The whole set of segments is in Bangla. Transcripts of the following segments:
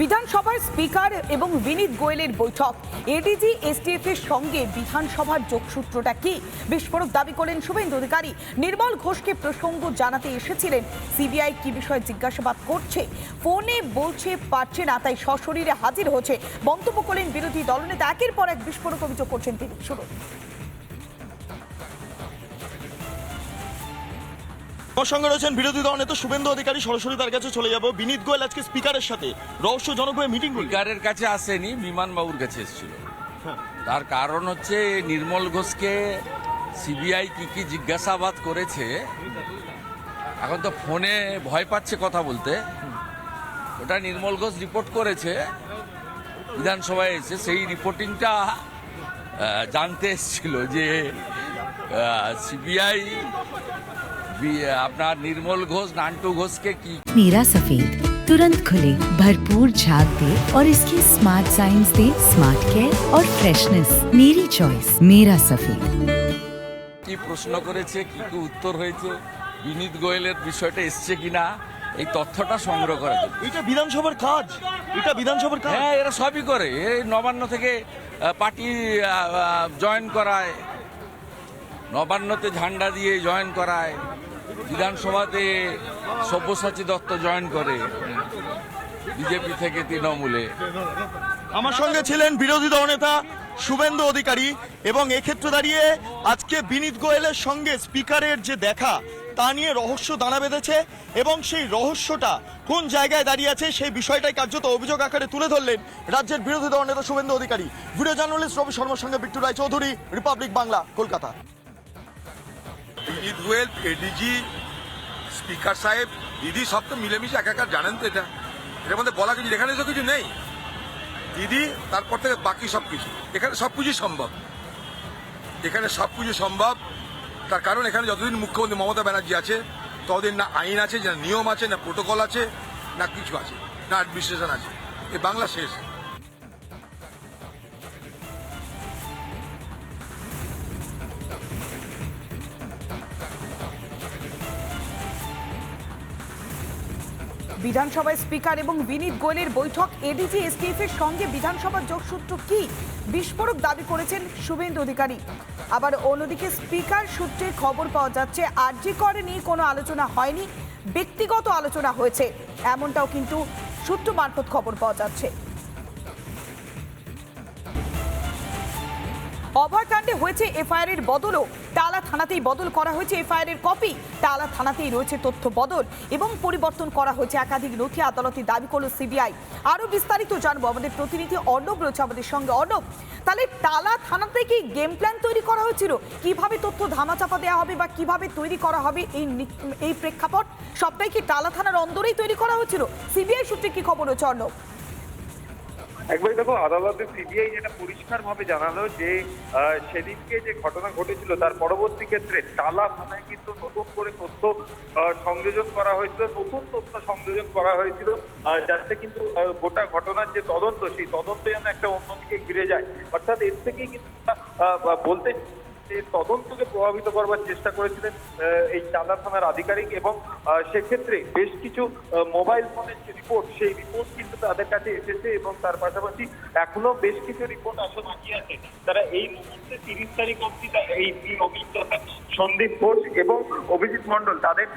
বিধানসভার স্পিকার এবং বিনীত গোয়েলের বৈঠক। এডিজি, এসটিএফ এর সঙ্গে বিধানসভার যোগসূত্রটা কি? বিস্ফোরক দাবি করেন শুভেন্দু অধিকারী। নির্মল ঘোষকে প্রসঙ্গ জানাতে এসেছিলেন। সিবিআই কি বিষয়ে জিজ্ঞাসাবাদ করছে? ফোনে বলছে, পারছে না, তাই সশরীরে হাজির হচ্ছে। মন্তব্য করলেন বিরোধী দলনেতা। একের পর এক বিস্ফোরক অভিযোগ করছেন তিনি। শুনুন। আমার সঙ্গে রয়েছেন বিরোধী দল নেতা শুভেন্দু অধিকারী। সরাসরি তার কাছে চলে যাব। বিনীত গোয়েল আজকে স্পিকারের সাথে। রহস্যজনকভাবে মিটিং করলেন। স্পিকারের কাছে আসেনি বিমান বাবুর কাছে এসেছিল। তার কারণ হচ্ছে নির্মল ঘোষকে সিবিআই কি কি জিজ্ঞাসাবাদ করেছে এখন তো ফোনে ভয় পাচ্ছে কথা বলতে। ওটা নির্মল ঘোষ রিপোর্ট করেছে। বিধানসভায় এসে সেই রিপোর্টিংটা জানতে এসেছিল যে সিবিআই আপনার নির্মল ঘোষ নান্টু ঘোষকে কি मीरा सफेद तुरंत खुले भरपूर झाग दे और इसकी स्मार्ट साइंस दे स्मार्ट केयर और फ्रेशनेस मेरी चॉइस मेरा सफेद কি প্রশ্ন করেছে কি কি উত্তর হয়েছে বিনীত গোয়েলের বিষয়টা এসছে কিনা এই তথ্যটা সংগ্রহ করা যাবে এটা বিধানসভার কাজ এটা বিধানসভার কাজ হ্যাঁ এরা সবই করে এই নবান্ন থেকে পার্টি জয়েন করায় নবান্নতে ঝান্ডা দিয়ে জয়েন করায় বিধানসভাতে সব্যসাচী দত্ত জয়েন করে বিজেপি থেকে তৃণমূলে। আমার সঙ্গে ছিলেন বিরোধী দলনেতা শুভেন্দু অধিকারী এবং এক্ষেত্রে দাঁড়িয়ে আজকে বিনীত গোয়েলের সঙ্গে স্পিকারের যে দেখা, তা নিয়ে রহস্য দানা বেঁধেছে এবং সেই রহস্যটা কোন জায়গায় দাঁড়িয়ে আছে সেই বিষয়টাই কার্যত অভিযোগ আকারে তুলে ধরলেন রাজ্যের বিরোধী দলনেতা শুভেন্দু অধিকারী। ভিডিও জার্নালিস্ট রবি শর্মার সঙ্গে Bittu Roy Chowdhury, Republic Bangla, Kolkata. Vineet Goel ADG speaker সাহেব, দিদি সব তো মিলেমিশে একাকার জানেন তো এটা। এর মধ্যে বলা কিছু, এখানে তো কিছু নেই। দিদি, তারপর থেকে বাকি সব কিছু। এখানে সব কিছুই সম্ভব। এখানে সব কিছু সম্ভব। তার কারণ এখানে যতদিন মুখ্যমন্ত্রী মমতা ব্যানার্জি আছে, ততদিন না আইন আছে, না নিয়ম আছে, না প্রোটোকল আছে, না কিছু আছে, না অ্যাডমিনিস্ট্রেশন আছে। এই বাংলা শেষ। বিধানসভায় স্পিকার এবং বিনীত গোয়েলের বৈঠক, এডিজি, এসটিএফ এর সঙ্গে বিধানসভার যোগসূত্র কি? বিস্ফোরক দাবি করেছেন শুভেন্দু অধিকারী। আবার অন্যদিকে স্পিকার সূত্রে খবর পাওয়া যাচ্ছে, আরজি করে নিয়ে কোনো আলোচনা হয়নি, ব্যক্তিগত আলোচনা হয়েছে। এমনটাও কিন্তু সূত্র মারফত খবর পাওয়া যাচ্ছে। অভয়কাণ্ডে হয়েছে এফআইআর এর বদলও। টালা থানাতেই বদল করা হয়েছে এফআইআর এর কপি। টালা থানাতেই রয়েছে তথ্য বদল এবং পরিবর্তন করা হয়েছে একাধিক নথি আদালতে দাবি করল সিবিআই। আরও বিস্তারিত জানব আমাদের প্রতিনিধি অর্ণব রয়েছে আমাদের সঙ্গে। অর্ণব, তাহলে টালা থানাতে কি গেম প্ল্যান তৈরি করা হয়েছিল? কীভাবে তথ্য ধামাচাপা দেওয়া হবে বা কীভাবে তৈরি করা হবে এই এই প্রেক্ষাপট সবটাই কি টালা থানার অন্দরেই তৈরি করা হয়েছিল? সিবিআই সূত্রে কি খবর হচ্ছে অর্ণব? একবার দেখো, আদালতে সিবিআই যেটা পরিষ্কার ভাবে জানালো যে সেদিনকে যে ঘটনা ঘটেছিল, তার পরবর্তী ক্ষেত্রে টালা থানায় কিন্তু নতুন করে তথ্য সংযোজন করা হয়েছিল, নতুন তথ্য সংযোজন করা হয়েছিল যাতে কিন্তু গোটা ঘটনার যে তদন্ত, সেই তদন্ত যেন একটা অন্যদিকে ঘিরে যায়। অর্থাৎ এর থেকেই কিন্তু বলতে তদন্তকে প্রভাবিত করবার চেষ্টা করেছিলেন এই চাঁদা থানার আধিকারিক এবং সেক্ষেত্রে বেশ কিছু মোবাইল ফোনের যে রিপোর্ট, সেই রিপোর্ট কিন্তু তাদের কাছে এসেছে এবং তার পাশাপাশি এখনও বেশ কিছু রিপোর্ট আসা বাকি আছে। তারা এই মুহূর্তে তিরিশ তারিখ অব্দি এই তিন অভিজ্ঞতা সন্দীপ ঘোষ এবং অভিজিৎ মন্ডল তাদের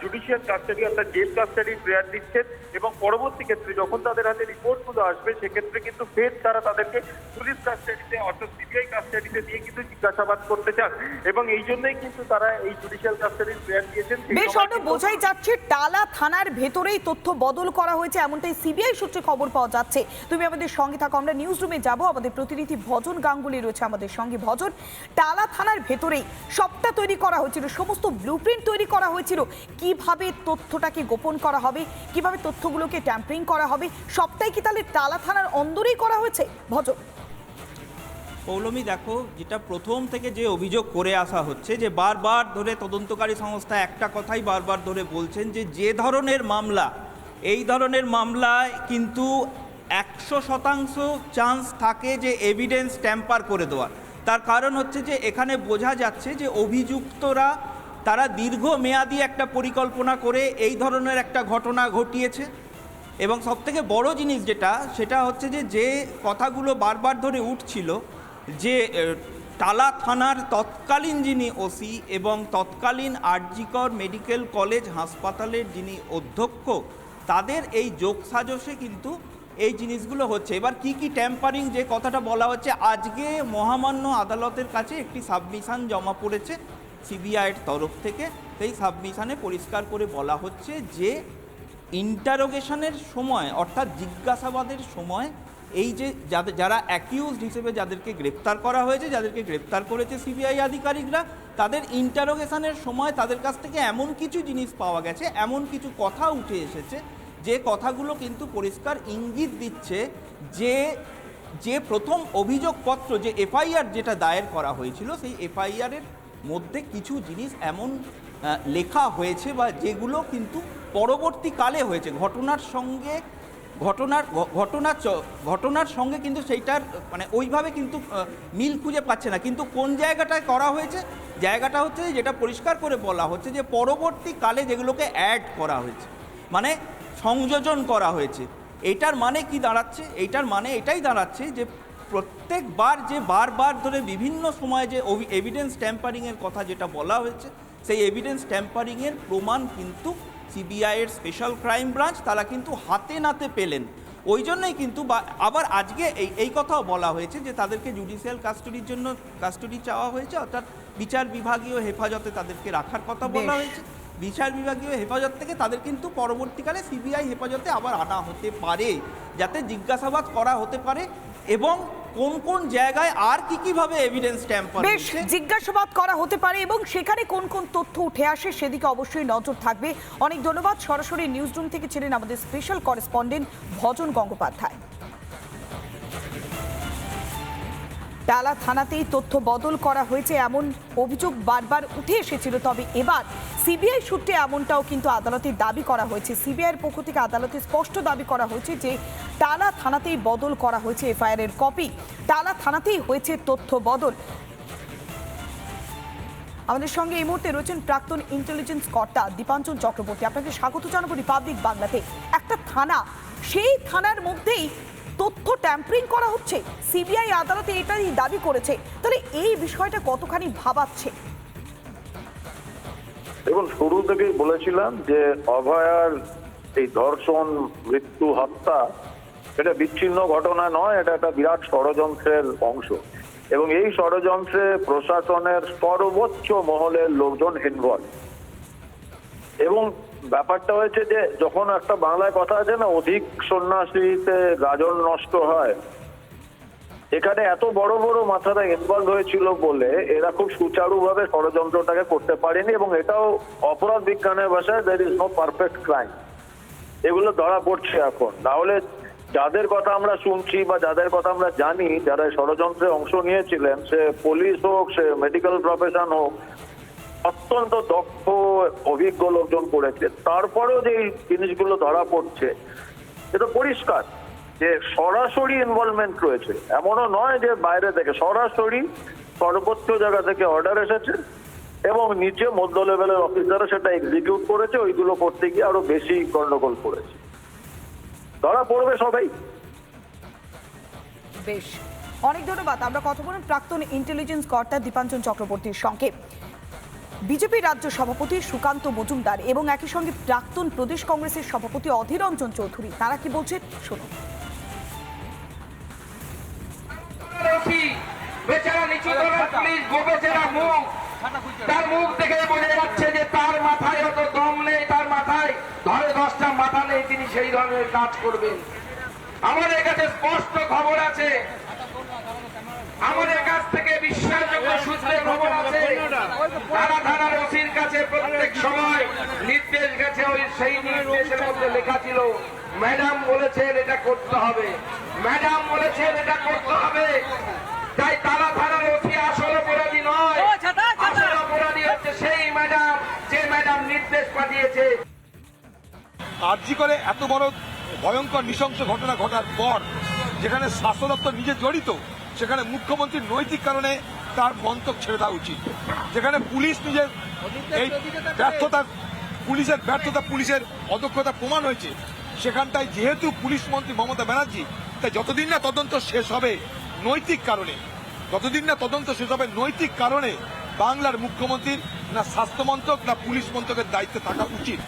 জুডিশিয়াল কাস্টাডি অর্থাৎ জেল কাস্টাডি প্রেয়ার দিচ্ছেন এবং পরবর্তী ক্ষেত্রে যখন তাদের হাতে রিপোর্টগুলো আসবে, সেক্ষেত্রে কিন্তু ফের তারা তাদেরকে পুলিশ কাস্টাডিতে অর্থাৎ সিবিআই কাস্টাডিতে দিয়ে কিন্তু জিজ্ঞাসাবাদ করতে চান। এবং এই জন্যই কিন্তু তারা এই জুডিশিয়াল কাস্টাডির প্রেয়ার দিয়েছেন। বেশ অন্য বোঝাই যাচ্ছে টালা থানার ভেতরেই তথ্য বদল করা হয়েছে এমনটাই সিবিআই সূত্রে খবর পাওয়া যাচ্ছে। তুমি আমাদের সঙ্গে থাকো আমরা নিউজ রুমে যাব। আমাদের প্রতিনিধি ভজন গাঙ্গুলি রয়েছে আমাদের সঙ্গে। ভজন টালা থানার ভেতরেই সবটা তৈরি করা হয়েছিল সমস্ত ব্লুপ্রিন্ট তৈরি করা হয়েছিল। কীভাবে তথ্যটাকে গোপন করা হবে কীভাবে তথ্যগুলোকে ট্যাম্পারিং করা হবে সবটাই কি তাহলে টালা থানার অন্দরেই করা হয়েছে? ভজন। পৌলমী, দেখো, যেটা প্রথম থেকে যে অভিযোগ করে আসা হচ্ছে যে বারবার ধরে তদন্তকারী সংস্থা একটা কথাই বারবার ধরে বলছেন যে যে ধরনের মামলা, এই ধরনের মামলায় কিন্তু একশো শতাংশ চান্স থাকে যে এভিডেন্স ট্যাম্পার করে দেওয়ার। তার কারণ হচ্ছে যে এখানে বোঝা যাচ্ছে যে অভিযুক্তরা, তারা দীর্ঘমেয়াদী একটা পরিকল্পনা করে এই ধরনের একটা ঘটনা ঘটিয়েছে। এবং সবথেকে বড় জিনিস যেটা, সেটা হচ্ছে যে যে কথাগুলো বারবার ধরে উঠছিল যে টালা থানার তৎকালীন যিনি ওসি এবং তৎকালীন আরজিকর মেডিকেল কলেজ হাসপাতালের যিনি অধ্যক্ষ, তাদের এই যোগ সাজসে কিন্তু এই জিনিসগুলো হচ্ছে। এবার কি কি ট্যাম্পারিং যে কথাটা বলা হচ্ছে, আজকে মহামান্য আদালতের কাছে একটি সাবমিশন জমা পড়েছে সিবিআইয়ের তরফ থেকে। সেই সাবমিশানে পরিষ্কার করে বলা হচ্ছে যে ইন্টারোগেশনের সময় অর্থাৎ জিজ্ঞাসাবাদের সময় এই যে যাদের যারা অ্যাকিউজড হিসেবে যাদেরকে গ্রেপ্তার করা হয়েছে, যাদেরকে গ্রেপ্তার করেছে সিবিআই আধিকারিকরা, তাদের ইন্টারোগেশনের সময় তাদের কাছ থেকে এমন কিছু জিনিস পাওয়া গেছে, এমন কিছু কথা উঠে এসেছে, যে কথাগুলো কিন্তু পরিষ্কার ইঙ্গিত দিচ্ছে যে যে প্রথম অভিযোগপত্র যে এফআইআর যেটা দায়ের করা হয়েছিল, সেই এফআইআরের মধ্যে কিছু জিনিস এমন লেখা হয়েছে বা যেগুলো কিন্তু পরবর্তীকালে হয়েছে। ঘটনার সঙ্গে ঘটনার, ঘ- ঘটনার সঙ্গে কিন্তু সেইটার মানে ওইভাবে কিন্তু মিল খুঁজে পাচ্ছে না। কিন্তু কোন জায়গাটায় করা হয়েছে? জায়গাটা হচ্ছে যেটা পরিষ্কার করে বলা হচ্ছে যে পরবর্তীকালে যেগুলোকে অ্যাড করা হয়েছে মানে সংযোজন করা হয়েছে এইটার মানে কি দাঁড়াচ্ছে? এইটার মানে এটাই দাঁড়াচ্ছে যে প্রত্যেকবার যে বারবার ধরে বিভিন্ন সময়ে যে এভিডেন্স ট্যাম্পারিংয়ের কথা যেটা বলা হয়েছে, সেই এভিডেন্স ট্যাম্পারিংয়ের প্রমাণ কিন্তু সিবিআইয়ের স্পেশাল ক্রাইম ব্রাঞ্চ তারা কিন্তু হাতে নাতে পেলেন। ওই জন্যই কিন্তু বা- আবার আজকে এই এই কথাও বলা হয়েছে যে তাদেরকে জুডিশিয়াল কাস্টডির জন্য কাস্টডি চাওয়া হয়েছে অর্থাৎ বিচার বিভাগীয় হেফাজতে তাদেরকে রাখার কথা বলা হয়েছে। বিচার বিভাগীয় হেফাজত থেকে তাদের কিন্তু পরবর্তীকালে সিবিআই হেফাজতে আবার আনা হতে পারে যাতে জিজ্ঞাসাবাদ করা হতে পারে এবং কোন কোন জায়গায় আর কি কীভাবে এভিডেন্স ট্যাম্পার বেশ জিজ্ঞাসাবাদ করা হতে পারে এবং সেখানে কোন কোন তথ্য উঠে আসে সেদিকে অবশ্যই নজর থাকবে। অনেক ধন্যবাদ। সরাসরি নিউজ রুম থেকে ছিলেন আমাদের স্পেশাল করেসপন্ডেন্ট ভজন গঙ্গোপাধ্যায়। টালা থানাতেই তথ্য বদল করা হয়েছে। এমন অভিযোগ বারবার উঠে এসেছিল। তবে এবার সিবিআই সূত্রে এমনটাও কিন্তু আদালতে দাবি করা হয়েছে। সিবিআইয়ের পক্ষ থেকে আদালতে স্পষ্ট দাবি করা হয়েছে যে টালা থানাতেই বদল করা হয়েছে এফআইআর কপি। টালা থানাতেই হয়েছে তথ্য বদল। আমাদের সঙ্গে এই মুহূর্তে রয়েছেন প্রাক্তন ইন্টেলিজেন্স কর্তা দীপাঞ্চন চক্রবর্তী। আপনাকে স্বাগত জানাব রিপাবলিক বাংলাতে। একটা থানা, সেই থানার মধ্যেই তথ্য ট্যাম্পারিং করা হচ্ছে। সিবিআই আদালতে এটাই দাবি করেছে। তাহলে এই বিষয়টা কতখানি ভাবাচ্ছে? দেখুন, শুরু থেকেই বলেছিলাম যে অভয়ার এই ধর্ষণ, মৃত্যু, হত্যা এটা বিচ্ছিন্ন ঘটনা নয়, এটা একটা বিরাট ষড়যন্ত্রের অংশ। এবং এই ষড়যন্ত্রে প্রশাসনের সর্বোচ্চ মহলের লোকজন ইনভলভ এবং ব্যাপারটা হয়েছে যে, যখন একটা বাংলায় কথা আছে না, অধিক সন্ন্যাসীতে গাজন নষ্ট হয়, এখানে এত বড় বড় মাথারা ইনভলভ হয়েছিল বলে এরা খুব সুচারুভাবে ষড়যন্ত্রটাকে করতে পারেনি এবং এটাও অপরাধ বিজ্ঞানের ভাষায় there is no perfect crime এগুলো ধরা পড়ছে এখন। তাহলে যাদের কথা আমরা শুনছি বা যাদের কথা আমরা জানি, যারা ষড়যন্ত্রে অংশ নিয়েছিলেন, সে পুলিশ হোক, সে মেডিকেল প্রফেশন হোক, অত্যন্ত দক্ষ, অভিজ্ঞ লোকজন করেছে। তারপরেও যে জিনিসগুলো ধরা পড়ছে এটা পরিষ্কার যে সরাসরি ইনভলভমেন্ট রয়েছে। এমনও নয় যে বাইরে থেকে, সরাসরি সর্বোচ্চ জায়গা থেকে অর্ডার এসেছে এবং নিচে মধ্য লেভেলের অফিসাররা সেটা এক্সিকিউট করেছে, ওইগুলো করতে গিয়ে আরও বেশি গন্ডগোল করেছে। ধরা পড়বে সবাই। বেশ। অনেক ধন্যবাদ। আমরা কথা বলুন প্রাক্তন ইন্টেলিজেন্স কর্তা দীপাঞ্চন চক্রবর্তীর সঙ্গে। বিজেপি রাজ্য সভাপতি সুকান্ত মজুমদার এবং একই সঙ্গে প্রাক্তন প্রদেশ কংগ্রেসের সভাপতি অধীর রঞ্জন চৌধুরী। তারা কি বলছেন শুনুন। বেচারা নিচু তলার পুলিশ গোবেচেরা মুখ। তার মুখ থেকে বোঝা যাচ্ছে যে তার মাথায় অত দম নেই তার মাথায় ধরে দশটা মাথা নেই তিনি সেই ধরনের কাজ করবেন। আমাদের কাছে স্পষ্ট খবর আছে। আমাদের কাছ থেকে বিশ্বাসযোগ্য সূত্রে খবর আছে। তারা থানার ওসির কাছে প্রত্যেক সময় নির্দেশ গেছে ওই সেই নির্দেশের মধ্যে লেখা ছিল ম্যাডাম বলেছেন এটা করতে হবে। ম্যাডাম বলেছেন এটা করতে হবে। তাই তারা থানার ওসি আসল অপরাধী নয়। আসল অপরাধী হচ্ছে সেই ম্যাডাম যে ম্যাডাম নির্দেশ পাঠিয়েছে। আর্জি করে এত বড় ভয়ঙ্কর নৃশংস ঘটনা ঘটার পর, যেখানে স্বাস্থ্য দপ্তর নিজে জড়িত, সেখানে মুখ্যমন্ত্রীর নৈতিক কারণে তার মন্তব্য ছেড়ে দেওয়া উচিত। যেখানে পুলিশ নিজের এই ব্যর্থতা, পুলিশের ব্যর্থতা, পুলিশের অদক্ষতা প্রমাণ হয়েছে। সেখানটায় যেহেতু পুলিশ মন্ত্রী মমতা ব্যানার্জি, তাই যতদিন না তদন্ত শেষ হবে নৈতিক কারণে, যতদিন না তদন্ত শেষ হবে নৈতিক কারণে বাংলার মুখ্যমন্ত্রীর না স্বাস্থ্যমন্ত্রক, না পুলিশ মন্ত্রকের দায়িত্বে থাকা উচিত।